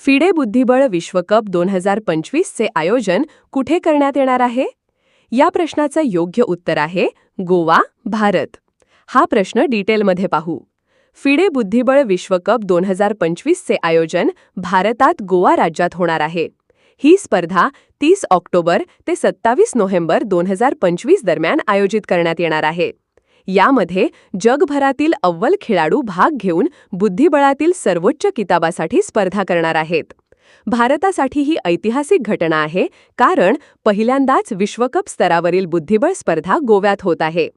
FIDE बुद्धिबळ विश्वकप दोन हजार पंचवीसचे आयोजन कुठे करण्यात येणार आहे? या प्रश्नाचं योग्य उत्तर आहे गोवा भारत. हा प्रश्न डिटेलमध्ये पाहू. फिडे बुद्धिबळ विश्वकप दोन हजार पंचवीसचे आयोजन भारतात गोवा राज्यात होणार आहे. ही स्पर्धा तीस ऑक्टोबर ते सत्तावीस नोव्हेंबर दोन हजार पंचवीस दरम्यान आयोजित करण्यात येणार आहे. यामध्ये जगभरातील अव्वल खेळाडू भाग घेऊन बुद्धिबळातील सर्वोच्च किताबासाठी स्पर्धा करणार आहेत. भारतासाठी ही ऐतिहासिक घटना आहे कारण पहिल्यांदाच विश्वकप स्तरावरील बुद्धिबळ स्पर्धा गोव्यात होत आहे.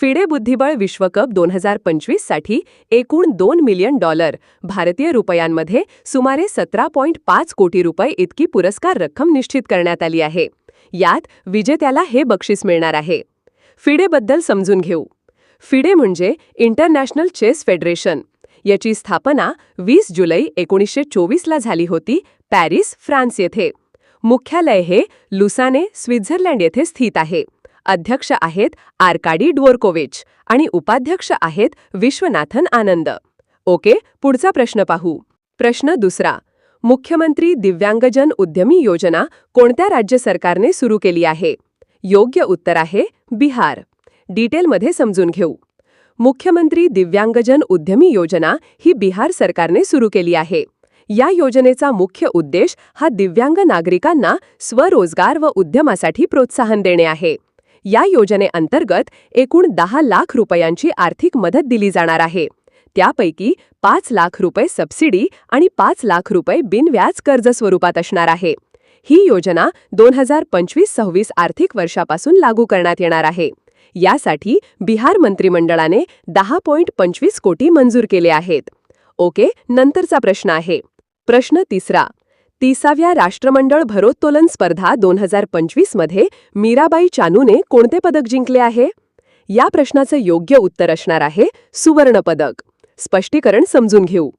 फिडे बुद्धिबळ विश्वकप दोन हजार पंचवीससाठी एकूण दोन मिलियन डॉलर भारतीय रुपयांमध्ये सुमारे सतरा पॉईंट पाच कोटी रुपये इतकी पुरस्कार रक्कम निश्चित करण्यात आली आहे. यात विजेत्याला हे बक्षीस मिळणार आहे. फिडेबद्दल समजून घेऊ. फिडे म्हणजे इंटरनॅशनल चेस फेडरेशन. याची स्थापना वीस जुलै एकोणीसशे चोवीसला झाली होती पॅरिस फ्रान्स येथे. मुख्यालय हे लुसाने स्वित्झर्लंड येथे स्थित आहे. अध्यक्ष आहेत आर्काडी डवोरकोविच आणि उपाध्यक्ष आहेत विश्वनाथन आनंद. ओके पुढचा प्रश्न पाहू. प्रश्न दुसरा. मुख्यमंत्री दिव्यांगजन उद्यमी योजना कोणत्या राज्य सरकारने सुरू केली आहे? योग्य उत्तर आहे बिहार. डिटेलमध्ये समजून घेऊ. मुख्यमंत्री दिव्यांगजन उद्यमी योजना ही बिहार सरकारने सुरू केली आहे. या योजनेचा मुख्य उद्देश हा दिव्यांग नागरिकांना स्वरोजगार व उद्यमासाठी प्रोत्साहन देणे आहे. या योजनेअंतर्गत एकूण दहा लाख रुपयांची आर्थिक मदत दिली जाणार आहे. त्यापैकी पाच लाख रुपये सबसिडी आणि पाच लाख रुपये बिनव्याज कर्ज स्वरूपात असणार आहे. ही योजना दोन हजार पंचवीस सव्वीस आर्थिक वर्षापासून लागू करण्यात येणार आहे. यासाठी बिहार मंत्रिमंडळाने दहा पॉईंट पंचवीस कोटी मंजूर केले आहेत. ओके नंतरचा प्रश्न आहे. प्रश्न तिसरा. तिसाव्या राष्ट्रमंडळ भरोत्तोलन स्पर्धा दोन हजार पंचवीसमध्ये मीराबाई चानूने कोणते पदक जिंकले आहे? या प्रश्नाचं योग्य उत्तर असणार आहे सुवर्ण पदक स्पष्टीकरण समजून घेऊ.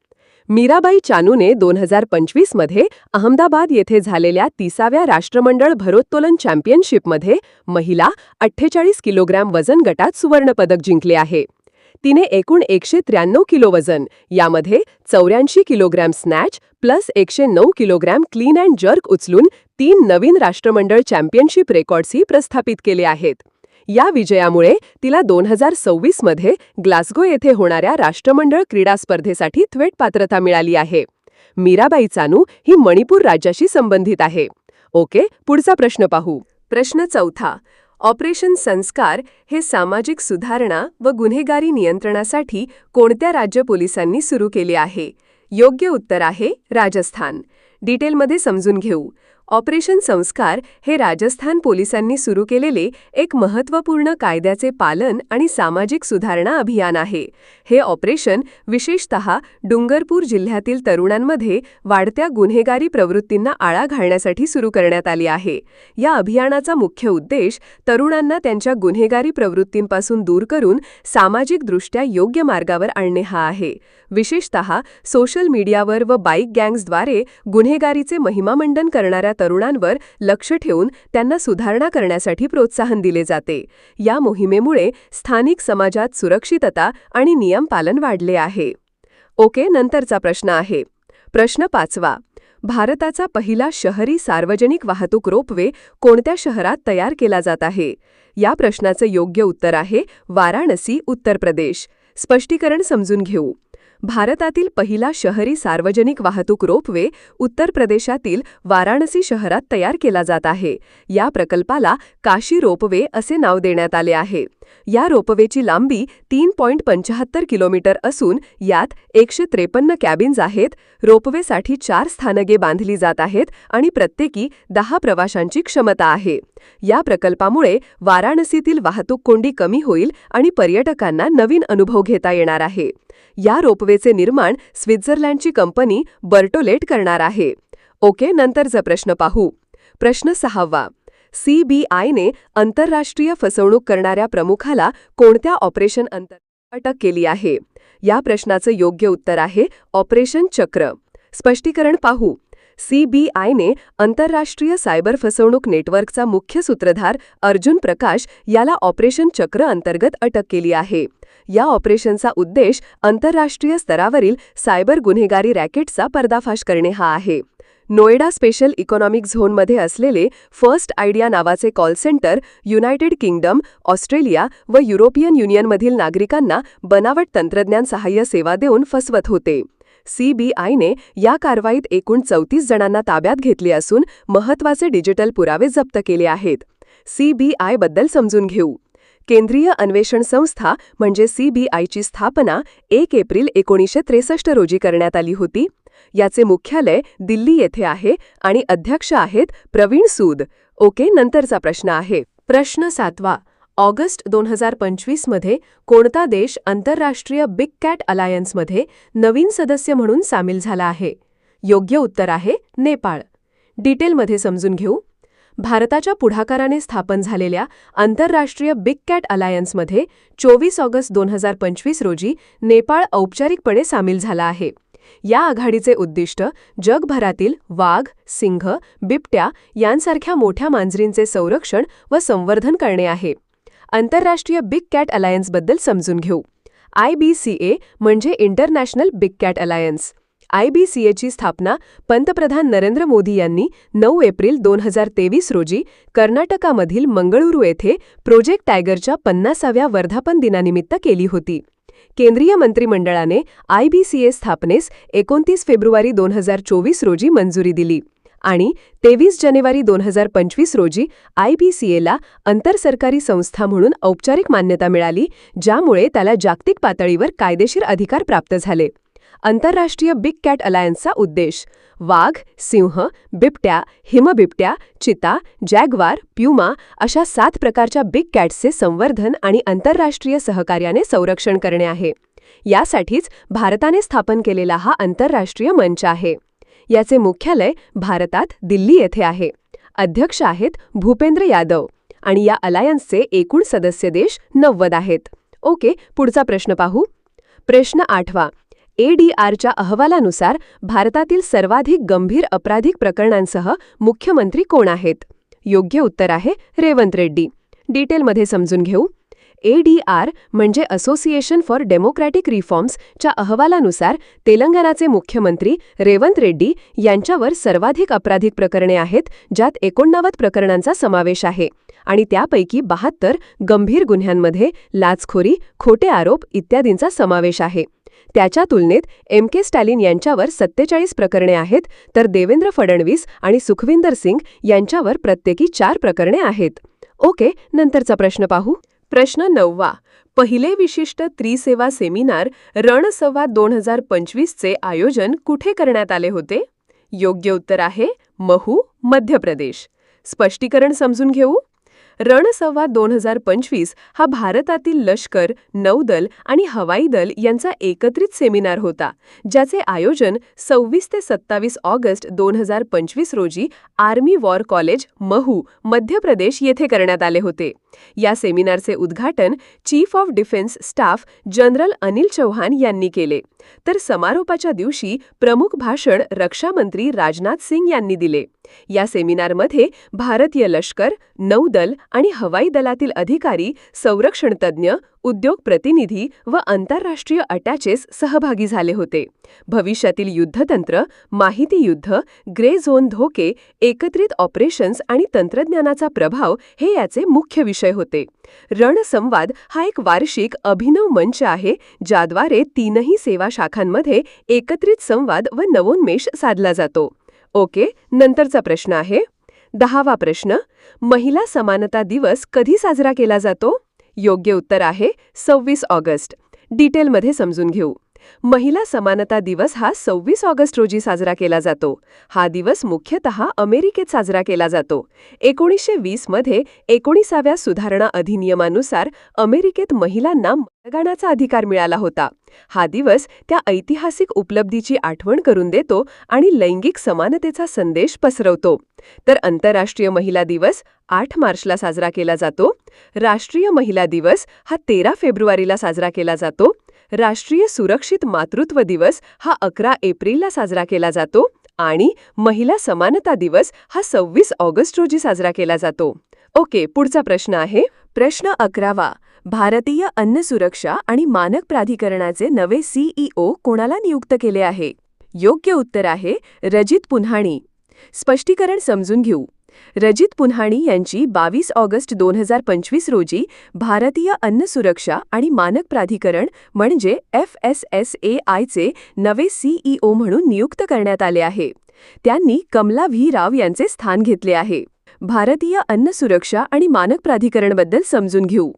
मीराबाई चानूने दोन हजार पंचवीसमध्ये अहमदाबाद येथे झालेल्या तिसाव्या राष्ट्रमंडळ भरोत्तोलन चॅम्पियनशिपमध्ये महिला अठ्ठेचाळीस किलोग्रॅम वजन गटात सुवर्णपदक जिंकले आहे. तिने एकूण एकशे त्र्याण्णव किलो वजन यामध्ये चौऱ्याऐंशी किलोग्रॅम स्नॅच प्लस एकशे नऊ किलोग्रॅम क्लीन अँड जर्क उचलून तीन नवीन राष्ट्रमंडळ चॅम्पियनशिप रेकॉर्ड्सही प्रस्थापित केले आहेत. या विजयामुळे तिला दोन हजार सव्वीसमध्ये ग्लास्गो येथे होणाऱ्या राष्ट्रमंडळ क्रीडा स्पर्धेसाठी थेट पात्रता मिळाली आहे. मीराबाई चानू ही मणिपूर राज्याशी संबंधित आहे. ओके पुढचा प्रश्न पाहू. प्रश्न चौथा. ऑपरेशन संस्कार हे सामाजिक सुधारणा व गुन्हेगारी नियंत्रणासाठी कोणत्या राज्य पोलिसांनी सुरू केले आहे? योग्य उत्तर आहे राजस्थान. डिटेलमध्ये समजून घेऊ. ऑपरेशन संस्कार हे राजस्थान पोलिसांनी सुरू केलेले एक महत्त्वपूर्ण कायद्याचे पालन आणि सामाजिक सुधारणा अभियान आहे. हे ऑपरेशन विशेषतः डुंगरपूर जिल्ह्यातील तरुणांमध्ये वाढत्या गुन्हेगारी प्रवृत्तींना आळा घालण्यासाठी सुरू करण्यात आली आहे. या अभियानाचा मुख्य उद्देश तरुणांना त्यांच्या गुन्हेगारी प्रवृत्तींपासून दूर करून सामाजिकदृष्ट्या योग्य मार्गावर आणणे हा आहे. विशेषतः सोशल मीडियावर व बाईक गँग्सद्वारे गुन्हेगारीचे महिमामंडन करणाऱ्या तरुणांवर लक्ष ठेवून त्यांना सुधारणा करण्यासाठी प्रोत्साहन दिले जाते. या मोहिमेमुळे स्थानिक समाजात सुरक्षितता आणि नियमपालन वाढले आहे. ओके नंतरचा प्रश्न आहे. प्रश्न पाचवा. भारताचा पहिला शहरी सार्वजनिक वाहतूक रोपवे कोणत्या शहरात तयार केला जात आहे? या प्रश्नाचं योग्य उत्तर आहे वाराणसी उत्तर प्रदेश. स्पष्टीकरण समजून घेऊ. भारतातील पहिला शहरी सार्वजनिक वाहतूक रोपवे उत्तर प्रदेशातील वाराणसी शहरात तयार केला जात आहे. या प्रकल्पाला काशी रोपवे असे नाव देण्यात आले आहे. या रोपवेची लांबी तीन पॉईंट पंचाहत्तर किलोमीटर असून यात एकशे त्रेपन्न कॅबिन्स आहेत. रोपवेसाठी चार स्थानगे बांधली जात आहेत आणि प्रत्येकी दहा प्रवाशांची क्षमता आहे. या प्रकल्पामुळे वाराणसीतील वाहतूक कोंडी कमी होईल आणि पर्यटकांना नवीन अनुभव घेता येणार आहे. या रोपवेचे निर्माण स्वित्झर्लंडची कंपनी बर्टोलेट करणार आहे. ओके नंतरचा प्रश्न पाहू. प्रश्न सहावा. सीबीआयने आंतरराष्ट्रीय फसवणूक करणाऱ्या प्रमुखाला कोणत्या ऑपरेशन अंतर अटक केली आहे? या प्रश्नाचं योग्य उत्तर आहे ऑपरेशन चक्र. स्पष्टीकरण पाहू. सीबीआयने आंतरराष्ट्रीय सायबर फसवणूक नेटवर्कचा मुख्य सूत्रधार अर्जुन प्रकाश याला ऑपरेशन चक्र अंतर्गत अटक केली आहे. या ऑपरेशनचा उद्देश आंतरराष्ट्रीय स्तरावरील सायबर गुन्हेगारी रॅकेटचा पर्दाफाश करणे हा आहे. नोएडा स्पेशल इकॉनॉमिक झोनमध्ये असलेले फर्स्ट आयडिया नावाचे call centre United Kingdom Australia व युरोपियन युनियनमधील नागरिकांना बनावट तंत्रज्ञान सहाय्य सेवा देऊन फसवत होते. सीबीआयने या कारवाईत एकूण चौतीस जणांना ताब्यात घेतले असून महत्त्वाचे डिजिटल पुरावे जप्त केले आहेत. सीबीआयबद्दल समजून घेऊ. केंद्रीय अन्वेषण संस्था म्हणजे सीबीआयची स्थापना एक एप्रिल एकोणीसशे त्रेसष्ट रोजी करण्यात आली होती. याचे मुख्यालय दिल्ली येथे आहे आणि अध्यक्ष आहेत प्रवीण सूद. ओके नंतरचा प्रश्न आहे. प्रश्न सातवा. ऑगस्ट दोन हजार पंचवीसमध्ये कोणता देश आंतरराष्ट्रीय बिग कॅट अलायन्समध्ये नवीन सदस्य म्हणून सामील झाला आहे? योग्य उत्तर आहे नेपाळ. डिटेलमध्ये समजून घेऊ. भारताच्या पुढाकाराने स्थापन झालेल्या आंतरराष्ट्रीय बिग कॅट अलायन्समध्ये चोवीस ऑगस्ट दोन हजार पंचवीस रोजी नेपाळ औपचारिकपणे सामील झाला आहे. या आघाडीचे उद्दिष्ट जगभरातील वाघ सिंह बिबट्या यांसारख्या मोठ्या मांजरींचे संरक्षण व संवर्धन करणे आहे. आंतरराष्ट्रीय बिग कॅट अलायन्सबद्दल समजून घेऊ. आय बी सी ए म्हणजे international big cat alliance. I B C एची स्थापना पंतप्रधान नरेंद्र मोदी यांनी नऊ एप्रिल दोन हजार तेवीस रोजी कर्नाटकामधील मंगळुरू येथे प्रोजेक्ट टायगरच्या पन्नासाव्या वर्धापन दिनानिमित्त केली होती. केंद्रीय मंत्रिमंडळाने आय बी सी ए स्थापनेस एकोणतीस फेब्रुवारी दोन हजार चोवीस रोजी मंजुरी दिली. आणि तेवीस जानेवारी दोन हजार पंचवीस रोजी आय बी सी एला आंतरसरकारी संस्था म्हणून औपचारिक मान्यता मिळाली ज्यामुळे त्याला जागतिक पातळीवर कायदेशीर अधिकार प्राप्त झाले. आंतरराष्ट्रीय बिग कॅट अलायन्सचा उद्देश वाघ सिंह बिबट्या हिमबिबट्या चिता जॅग्वार प्युमा अशा सात प्रकारच्या बिग कॅट्सचे संवर्धन आणि आंतरराष्ट्रीय सहकार्याने संरक्षण करणे आहे. यासाठीच भारताने स्थापन केलेला हा आंतरराष्ट्रीय मंच आहे. याचे मुख्यालय भारतात दिल्ली येथे आहे. अध्यक्ष आहेत भूपेंद्र यादव आणि या अलायन्सचे एकूण सदस्य देश नव्वद आहेत. ओके पुढचा प्रश्न पाहू. प्रश्न आठवा. एडीआरच्या अहवालानुसार भारतातील सर्वाधिक गंभीर अपराधिक प्रकरणांसह मुख्यमंत्री कोण आहेत? योग्य उत्तर आहे रेवंत रेड्डी. डिटेलमध्ये समजून घेऊ. एडीआर म्हणजे असोसिएशन फॉर डेमोक्रॅटिक रिफॉर्म्सच्या अहवालानुसार तेलंगणाचे मुख्यमंत्री रेवंत रेड्डी यांच्यावर सर्वाधिक अपराधिक प्रकरणे आहेत ज्यात एकोणनव्वद प्रकरणांचा समावेश आहे. आणि त्यापैकी बहात्तर गंभीर गुन्ह्यांमध्ये लाचखोरी खोटे आरोप इत्यादींचा समावेश आहे. त्याच्या तुलनेत एम के स्टॅलिन यांच्यावर सत्तेचाळीस प्रकरणे आहेत तर देवेंद्र फडणवीस आणि सुखविंदर सिंग यांच्यावर प्रत्येकी चार प्रकरणे आहेत. ओके नंतरचा प्रश्न पाहू. प्रश्न नववा. पहिले विशिष्ट त्रिसेवा सेमिनार रणसंवाद दोन हजार पंचवीसचे आयोजन कुठे करण्यात आले होते? योग्य उत्तर आहे महू मध्य प्रदेश. स्पष्टीकरण समजून घेऊ? रणसंवाद दोन हजार पंचवीस हा भारतातील लष्कर नौदल आणि हवाई दल यांचा एकत्रित सेमिनार होता ज्याचे आयोजन सव्वीस ते सत्तावीस ऑगस्ट दोन हजार पंचवीस रोजी army war college Mhow Madhya Pradesh येथे करण्यात आले होते. या सेमिनारचे उद्घाटन chief of defence staff general Anil Chauhan यांनी केले. तर समारोपाच्या दिवशी प्रमुख भाषण रक्षामंत्री राजनाथ सिंग यांनी दिले. या सेमिनारमध्ये भारतीय लष्कर नौदल आणि हवाई दलातील अधिकारी संरक्षणतज्ज्ञ उद्योग प्रतिनिधी व आंतरराष्ट्रीय अटॅचेस सहभागी झाले होते. भविष्यातील युद्धतंत्र माहिती युद्ध ग्रे झोन धोके एकत्रित ऑपरेशन्स आणि तंत्रज्ञानाचा प्रभाव हे याचे मुख्य विषय होते. रणसंवाद हा एक वार्षिक अभिनव मंच आहे ज्याद्वारे तीनही सेवा शाखांमध्ये एकत्रित संवाद व नवोन्मेष साधला जातो. ओके नंतरचा प्रश्न आहे. दहावा प्रश्न. महिला समानता दिवस कधी साजरा केला जातो? योग्य उत्तर आहे सव्वीस ऑगस्ट. डिटेलमध्ये समजून घेऊ. महिला समानता दिवस हा सव्वीस ऑगस्ट रोजी साजरा केला जातो. हा दिवस मुख्यतः अमेरिकेत साजरा केला जातो. एकोणीसशे वीसमध्ये एकोणीसाव्या सुधारणा अधिनियमानुसार अमेरिकेत महिलांना मतदानाचा अधिकार मिळाला होता. हा दिवस त्या ऐतिहासिक उपलब्धीची आठवण करून देतो आणि लैंगिक समानतेचा संदेश पसरवतो. तर आंतरराष्ट्रीय महिला दिवस आठ मार्चला साजरा केला जातो. राष्ट्रीय महिला दिवस हा तेरा फेब्रुवारीला साजरा केला जातो. राष्ट्रीय सुरक्षित मातृत्व दिवस हा अकरा एप्रिलला साजरा केला जातो आणि महिला समानता दिवस हा सव्वीस ऑगस्ट रोजी साजरा केला जातो. ओके पुढचा प्रश्न आहे. प्रश्न अकरावा. भारतीय अन्न सुरक्षा आणि मानक प्राधिकरणाचे नवे सीईओ कोणाला नियुक्त केले आहे? योग्य उत्तर आहे रजित पुन्हाणी. स्पष्टीकरण समजून घेऊ. रजित पुन्हाणी यांची बावीस ऑगस्ट दोन हजार पंचवीस रोजी भारतीय अन्न सुरक्षा आणि मानक प्राधिकरण म्हणजे एफ एस एस ए आयचे नवे सीईओ म्हणून नियुक्त करण्यात आले आहे. त्यांनी कमला व्ही. राव यांचे स्थान घेतले आहे. भारतीय अन्न सुरक्षा आणि मानक प्राधिकरणबद्दल समजून घेऊ.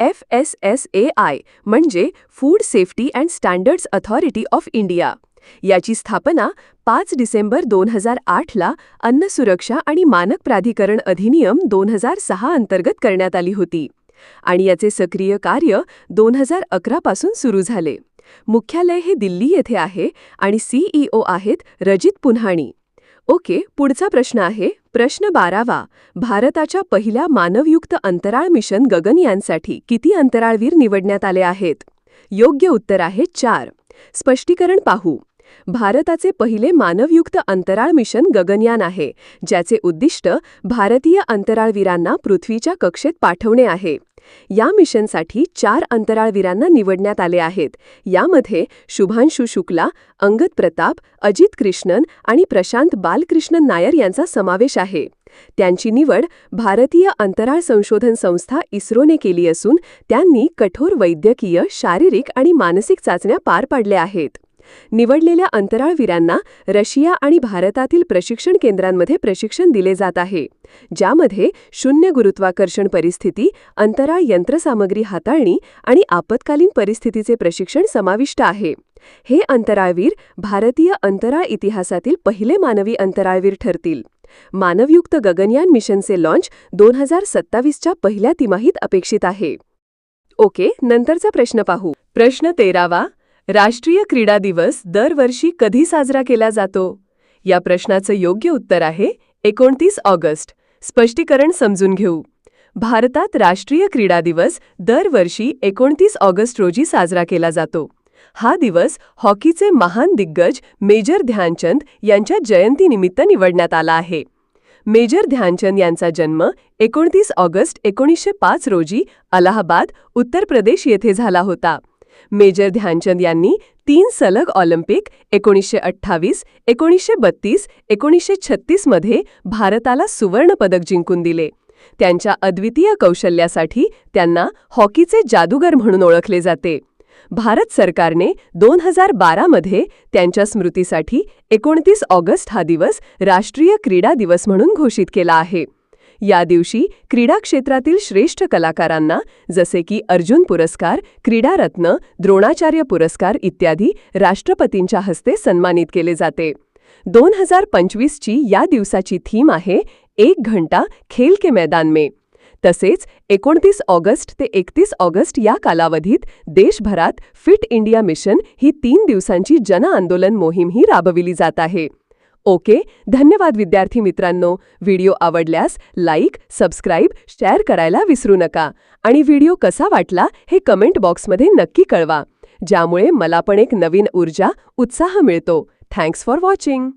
F S S A I म्हणजे food safety and standards authority of India. याची स्थापना पाच डिसेंबर दोन हजार आठला अन्न सुरक्षा आणि मानक प्राधिकरण अधिनियम दोन हजार सहा अंतर्गत करण्यात आली होती आणि याचे सक्रिय कार्य दोन हजार अकरापासून सुरू झाले. मुख्यालय हे दिल्ली येथे आहे आणि सीईओ आहेत रजित पुन्हाणी. ओके पुढचा प्रश्न आहे. प्रश्न बारावा. भारताच्या पहिल्या मानवयुक्त अंतराळ मिशन गगनयानसाठी किती अंतराळवीर निवडण्यात आले आहेत? योग्य उत्तर आहे चार. स्पष्टीकरण पाहू. भारताचे पहिले मानवयुक्त अंतराळ मिशन गगनयान आहे ज्याचे उद्दिष्ट भारतीय अंतराळवीरांना पृथ्वीच्या कक्षेत पाठवणे आहे. या मिशनसाठी चार अंतराळवीरांना निवडण्यात आले आहेत. यामध्ये शुभांशु शुक्ला अंगद प्रताप अजित कृष्णन आणि प्रशांत बालकृष्णन नायर यांचा समावेश आहे. त्यांची निवड भारतीय अंतराळ संशोधन संस्था इस्रोने केली असून त्यांनी कठोर वैद्यकीय शारीरिक आणि मानसिक चाचण्या पार पाडल्या आहेत. निवडलेल्या अंतराळवीरांना रशिया आणि भारतातील प्रशिक्षण केंद्रांमध्ये प्रशिक्षण दिले जात आहे ज्यामध्ये शून्य गुरुत्वाकर्षण परिस्थिती अंतराळ यंत्रसामग्री हाताळणी आणि आपत्कालीन परिस्थितीचे प्रशिक्षण समाविष्ट आहे. हे अंतराळवीर भारतीय अंतराळ इतिहासातील पहिले मानवी अंतराळवीर ठरतील. मानवयुक्त गगनयान मिशनचे लॉन्च दोन हजार सत्तावीसच्या पहिल्या तिमाहीत अपेक्षित आहे. ओके नंतरचा प्रश्न पाहू. प्रश्न तेरावा राष्ट्रीय क्रीडा दिवस दरवर्षी कधी साजरा केला जातो? या प्रश्नाचं योग्य उत्तर आहे एकोणतीस ऑगस्ट. स्पष्टीकरण समजून घेऊ. भारतात राष्ट्रीय क्रीडा दिवस दरवर्षी एकोणतीस ऑगस्ट रोजी साजरा केला जातो. हा दिवस हॉकीचे महान दिग्गज मेजर ध्यानचंद यांच्या जयंतीनिमित्त निवडण्यात आला आहे. मेजर ध्यानचंद यांचा जन्म एकोणतीस ऑगस्ट एकोणीसशे पाच रोजी अलाहाबाद उत्तर प्रदेश येथे झाला होता. मेजर ध्यानचंद यांनी तीन सलग ऑलिम्पिक एकोणीसशे अठ्ठावीस एकोणीसशे बत्तीस एकोणीसशे छत्तीसमध्ये भारताला सुवर्णपदक जिंकून दिले. त्यांच्या अद्वितीय कौशल्यासाठी त्यांना हॉकीचे जादूगर म्हणून ओळखले जाते. भारत सरकारने दोन हजार बारामध्ये त्यांच्या स्मृतीसाठी एकोणतीस ऑगस्ट हा दिवस राष्ट्रीय क्रीडा दिवस म्हणून घोषित केला आहे. या दिवशी क्रीडा क्षेत्रातील श्रेष्ठ कलाकारांना जसे की अर्जुन पुरस्कार क्रीडारत्न द्रोणाचार्य पुरस्कार इत्यादी राष्ट्रपतींच्या हस्ते सन्मानित केले जाते. दोन हजार पंचवीसची या दिवसाची थीम आहे एक घंटा खेल के मैदान में. तसेच एकोणतीस ऑगस्ट ते एकतीस ऑगस्ट या कालावधीत देशभरात फिट इंडिया मिशन ही तीन दिवसांची जनआंदोलन मोहीमही राबविली जात आहे. ओके? धन्यवाद विद्यार्थी मित्रांनो. व्हिडिओ आवडल्यास लाईक सबस्क्राईब शेअर करायला विसरू नका. आणि व्हिडिओ कसा वाटला हे कमेंट बॉक्समध्ये नक्की कळवा. ज्यामुळे मला पण एक नवीन ऊर्जा उत्साह मिळतो. Thanks for watching.